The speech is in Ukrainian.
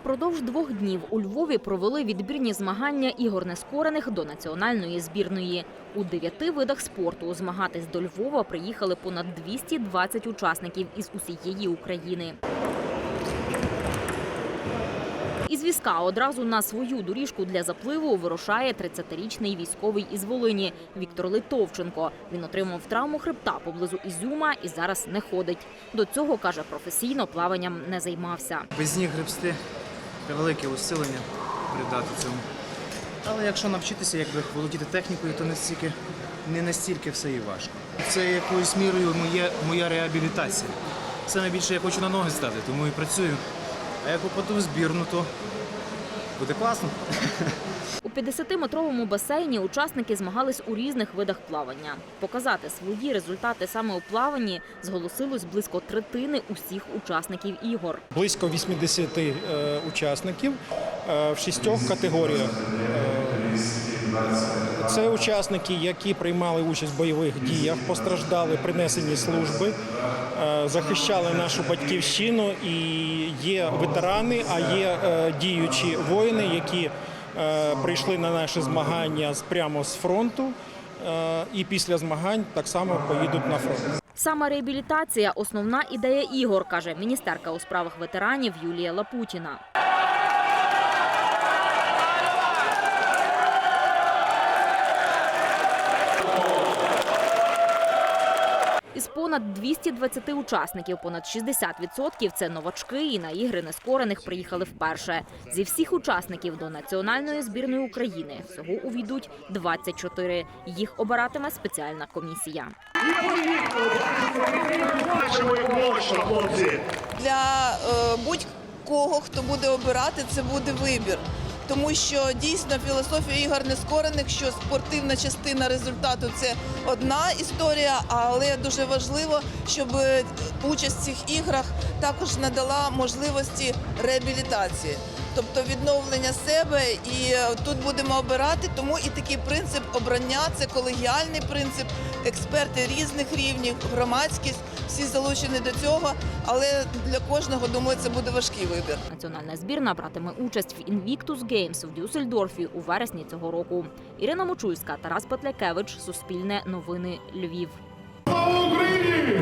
Впродовж двох днів у Львові провели відбірні змагання ігор нескорених до національної збірної. У дев'яти видах спорту змагатись до Львова приїхали понад 220 учасників із усієї України. Із візка одразу на свою доріжку для запливу вирушає 30-річний військовий із Волині Віктор Литовченко. Він отримав травму хребта поблизу Ізюма і зараз не ходить. До цього каже, професійно плаванням не займався. Без ніг гребсти велике усилення придати цьому. Але якщо навчитися якби володіти технікою, то настільки, не настільки все і важко. Це якоюсь мірою моє, моя реабілітація. Саме більше я хочу на ноги стати, тому і працюю. А як попаду в збірну, то буде класно. У 50-метровому басейні учасники змагались у різних видах плавання. Показати свої результати саме у плаванні зголосилось близько третини усіх учасників ігор. близько 80 е, учасників е, в шістьох категоріях. Це учасники, які приймали участь в бойових діях, постраждали при несенні служби, е, захищали нашу батьківщину і є ветерани, а є е, діючі воїни, які е, прийшли на наші змагання прямо з фронту. І після змагань так само поїдуть на фронт. Саме реабілітація основна ідея ігор, каже міністерка у справах ветеранів Юлія Лапутіна. Із понад 220 учасників, понад 60% – це новачки, і на ігри нескорених приїхали вперше. Зі всіх учасників до національної збірної України всього увійдуть 24. Їх обиратиме спеціальна комісія. Для е, будь-кого, хто буде обирати, це буде вибір. Тому що дійсно філософія ігор нескорених, що спортивна частина результату це одна історія, але дуже важливо, щоб участь в цих іграх також надала можливості реабілітації, тобто відновлення себе. І е, тут будемо обирати, тому і такий принцип обрання це колегіальний принцип, експерти різних рівнів, громадськість, всі залучені до цього. Але для кожного думаю, це буде важкий вибір. Національна збірна братиме участь в Invictus Games в Дюссельдорфі у вересні цього року. Ірина Мочульська, Тарас Петлякевич, Суспільне новини Львів. Слава Україні!